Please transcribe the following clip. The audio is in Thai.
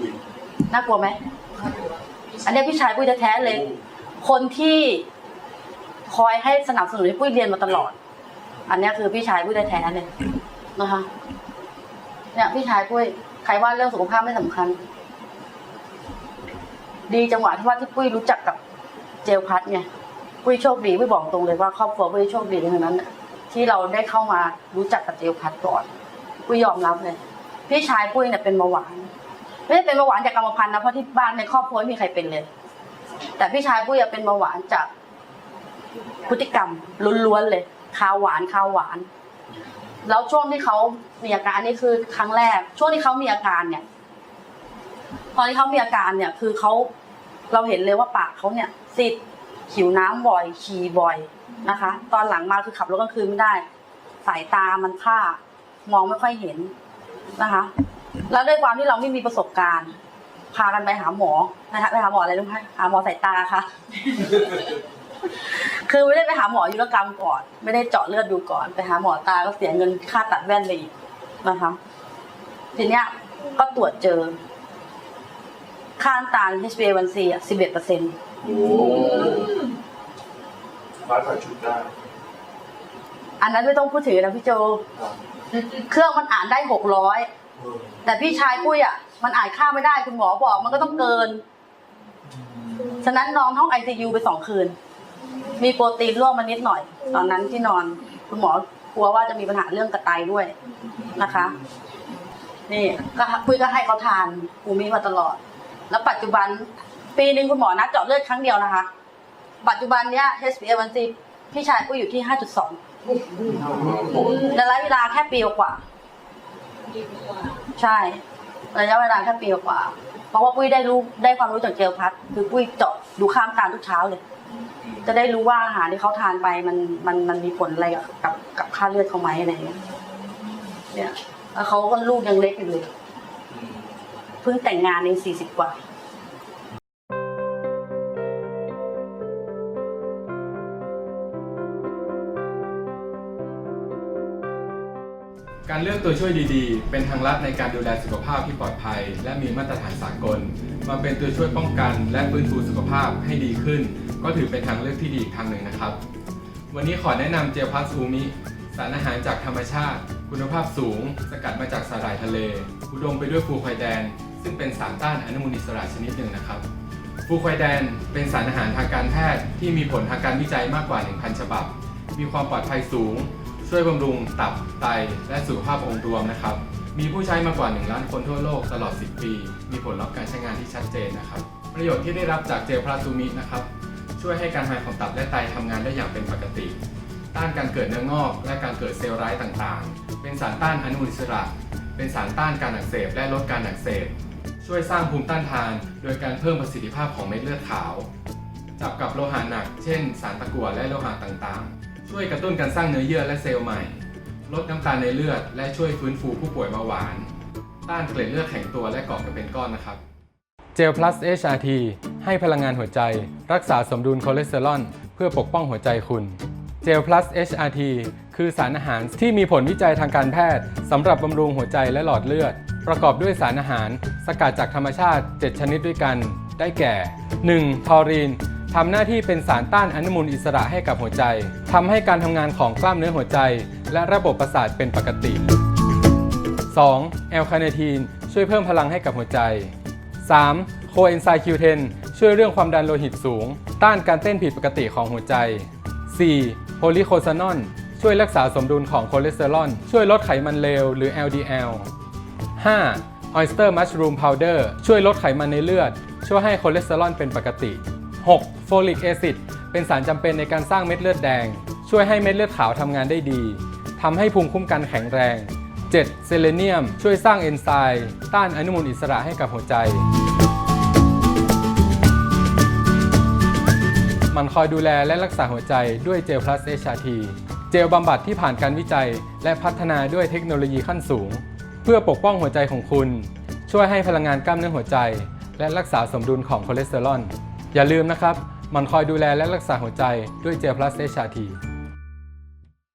คุยน่ากลัวไหม อันเนี้ยพี่ชายปุ้ยแท้ๆเลย คนที่คอยให้สนับสนุนให้ปุ้ยเรียนมาตลอด อันเนี้ยคือพี่ชายปุ้ยแท้ๆเลยนะคะ เนี่ยพี่ชายปุ้ยใครว่าเรื่องสุขภาพไม่สำคัญ ดีจังหวะที่ว่าที่ปุ้ยรู้จักกับเจลพัดไงปุ้ยโชคดีปุ้ยบอกตรงเลยว่าครอบครัวปุ้ยโชคดีในนั้นน่ะที่เราได้เข้ามารู้จักกับเจลพัดก่อนปุ้ยยอมรับเลย พี่ชายปุ้ยเนี่ยเป็นเบาหวาน ไม่ได้เป็นเบาหวานจากกรรมพันธุ์นะเพราะที่บ้านในครอบครัวไม่มีใครเป็นเลย แต่พี่ชายปุ้ยอะเป็นเบาหวานจากพฤติกรรมล้วนๆเลยข้าวหวานข้าวหวาน แล้วช่วงที่เขามีอาการนี่คือครั้งแรก ช่วงที่เขามีอาการเนี่ย ตอนที่เขามีอาการเนี่ย คือเขาเราเห็นเลยว่าปากเขาเนี่ยซีดหิวน้ำบ่อยฉี่บ่อยนะคะ ตอนหลังมาคือขับรถกลางคืนไม่ได้ สายตามันพร่ามองไม่ค่อยเห็นนะคะ แล้วด้วยความที่เราไม่มีประสบการณ์ พากันไปหาหมอนะคะไปหาหมออะไรรู้ไหมหาหมอสายตาค่ะ คือไม่ได้ไปหาหมอยุรกรรมก่อน ไม่ได้เจาะเลือดดูก่อน ไปหาหมอตาก็เสียเงินค่าตัดแว่นไปอีกนะคะทีเนี้ยก็ตรวจเจอ ค่าน้ำตาล HbA1c อะ11เปอร์เซ็นต์โอ้ฟ้าถ่ายชุดได้อันนั้นไม่ต้องพูดถึงนะพี่โจครับเครื่องมันอ่านได้หกร้อยเออ แต่พี่ชายปุ้ยอะมันอ่านค่าไม่ได้คุณหมอบอกมันก็ต้องเกิน ฉะนั้นนอนห้องไอซียูไปสองคืน มีโปรตีนร่วมมานิดหน่อย ตอนนั้นที่นอน คุณหมอกลัวว่าจะมีปัญหาเรื่องกระไตด้วยนะคะ นี่ก็คุยก็ให้เขาทานภูมิมาตลอด แล้วปัจจุบัน ปีหนึ่งคุณหมอนัดเจาะเลือดครั้งเดียวนะคะ ปัจจุบันเนี้ย HbA1c พี่ชายปุ้ยอยู่ที่5.2ในระยะเวลาแค่ปีกว่า ใช่ ระยะเวลาแค่ปีกว่า เพราะว่าปุ้ยได้รู้ได้ความรู้จากเจลพัดคือปุ้ยเจาะดูข้ามตาทุกเช้าเลย จะได้รู้ว่าอาหารที่เขาทานไปมันมันมันมีผลอะไรกับกับกับค่าเลือดเขาไหมอะไรอย่างเงี้ยเนี่ยแล้วเขาก็ลูกยังเล็กอยู่เลยเพิ่งแต่งงานเองสี่สิบกว่า การเลือกตัวช่วยดีๆ เป็นทางลัดในการดูแลสุขภาพที่ปลอดภัย และมีมาตรฐานสากล มาเป็นตัวช่วยป้องกัน และฟื้นฟูสุขภาพให้ดีขึ้น ก็ถือเป็นทางเลือกที่ดีอีกทางหนึ่งนะครับ วันนี้ขอแนะนำเจลพัสอูมิ สารอาหารจากธรรมชาติ คุณภาพสูง สกัดมาจากสาหร่ายทะเล อุดมไปด้วยฟูไควแดน ซึ่งเป็นสารต้านอนุมูลอิสระชนิดหนึ่งนะครับฟูไควแดนเป็นสารอาหารทางการแพทย์ที่มีผลทางการวิจัยมากกว่า 1,000 ฉบับ มีความปลอดภัยสูง ช่วยบำรุงตับไต และสุขภาพองค์รวมนะครับ มีผู้ใช้มากกว่า 1 ล้านคนทั่วโลกตลอด 10 ปี มีผลลัพธ์การใช้งานที่ชัดเจนนะครับ ประโยชน์ที่ได้รับจากเจลพลาซูมินะครับช่วยให้การทำงานของตับและไตทำงานได้อย่างเป็นปกติ ต้านการเกิดเนื้องอก และการเกิดเซลล์ร้ายต่างๆ เป็นสารต้านอนุมูลอิสระ เป็นสารต้านการอักเสบและลดการอักเสบ ช่วยสร้างภูมิต้านทาน โดยการเพิ่มประสิทธิภาพของเม็ดเลือดขาว จับกับโลหะหนัก เช่น สารตะกั่วและโลหะต่างๆ ช่วยกระตุ้นการสร้างเนื้อเยื่อและเซลล์ใหม่ ลดน้ำตาลในเลือด และช่วยฟื้นฟูผู้ป่วยเบาหวาน ต้านเกล็ดเลือดแข็งตัวและก่อกันเป็นก้อนนะครับ เจล plus HRT ให้พลังงานหัวใจ รักษาสมดุลคอเลสเตอรอลเพื่อปกป้องหัวใจคุณเจล plus HRT คือสารอาหารที่มีผลวิจัยทางการแพทย์สำหรับบำรุงหัวใจและหลอดเลือด ประกอบด้วยสารอาหาร สกัดจากธรรมชาติ 7 ชนิดด้วยกัน ได้แก่ 1. ทอรีน ทำหน้าที่เป็นสารต้านอนุมูลอิสระให้กับหัวใจทำให้การทำงานของกล้ามเนื้อหัวใจ และระบบประสาทเป็นปกติ 2. แอลคาเนทีนช่วยเพิ่มพลังให้กับหัวใจ 3. โคเอนไซม์ Q10 ช่วยเรื่องความดันโลหิตสูง ต้านการเต้นผิดปกติของหัวใจ 4. โพลิโคซานอนช่วยรักษาสมดุลของคอเลสเตอรอล ช่วยลดไขมันเลวหรือ LDL 5. Oyster Mushroom Powder ช่วยลดไขมันในเลือด ช่วยให้คอเลสเตอรอลเป็นปกติ 6. Folic Acid เป็นสารจำเป็นในการสร้างเม็ดเลือดแดง ช่วยให้เม็ดเลือดขาวทำงานได้ดีทำให้ภูมิคุ้มกันแข็งแรง 7. เซเลเนียม ช่วยสร้างเอนไซม์ต้านอนุมูลอิสระให้กับหัวใจ มันคอยดูแลและรักษาหัวใจด้วยเจล plus HRT เจลบำบัดที่ผ่านการวิจัย และพัฒนาด้วยเทคโนโลยีขั้นสูง เพื่อปกป้องหัวใจของคุณ ช่วยให้พลังงานกล้ามเนื้อหัวใจ และรักษาสมดุลของคอเลสเตอรอล อย่าลืมนะครับมันคอยดูแลและรักษาหัวใจด้วยเจล plus HRT